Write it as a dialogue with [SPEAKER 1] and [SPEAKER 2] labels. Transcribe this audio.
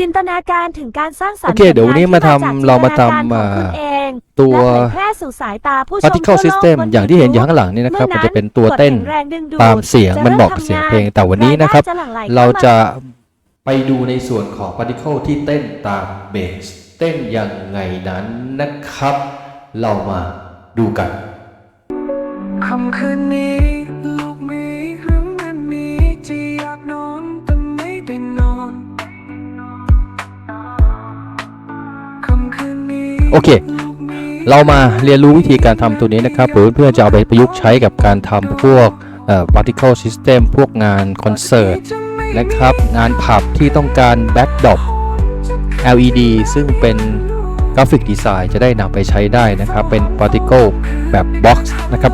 [SPEAKER 1] จินตนาการถึงการสร้างสรรค์
[SPEAKER 2] โอเคเดี๋ยววันนี้มาทำ
[SPEAKER 1] ผลงนที่
[SPEAKER 2] เรามาทำ
[SPEAKER 1] จกจินตนกรของคุณเอง
[SPEAKER 2] ตัว
[SPEAKER 1] และเผยแพร่สู่สายตาผู้ชม
[SPEAKER 2] particle
[SPEAKER 1] ทั่วโลก
[SPEAKER 2] system
[SPEAKER 1] บน
[SPEAKER 2] อย่างที่เห็นอยู่
[SPEAKER 1] YouTube
[SPEAKER 2] ข้างหลังนี่นะครับ
[SPEAKER 1] มื่
[SPEAKER 2] มันจะเป็นตัวเต้น
[SPEAKER 1] กดแข็งแรงดึงดูด
[SPEAKER 2] ตามเสียง
[SPEAKER 1] จะ
[SPEAKER 2] มัน
[SPEAKER 1] ริ่
[SPEAKER 2] เหมาะกับเสียงเพลง
[SPEAKER 1] ทำ
[SPEAKER 2] แต่วันนี้นะครับา
[SPEAKER 1] ยได้จหลั่งไหล
[SPEAKER 2] เรา
[SPEAKER 1] ข้ม
[SPEAKER 2] จะไปดูในส่วนของ particle ที่เต้นตามเบสเต้นยังไงนั้นนะครับ เรามาดูกัน
[SPEAKER 3] คำคืนนี้ลู
[SPEAKER 2] โอเค เรามาเรียนรู้วิธีการทำตัวนี้นะครับเพื่อเพื่อนๆจะเอาไปประยุกต์ใช้กับการทำพวก particle system พวกงานคอนเสิร์ตนะครับ งานผับที่ต้องการ backdrop LED ซึ่งเป็นกราฟิกดีไซน์จะได้นำไปใช้ได้นะครับ เป็น particle แบบ box นะครับ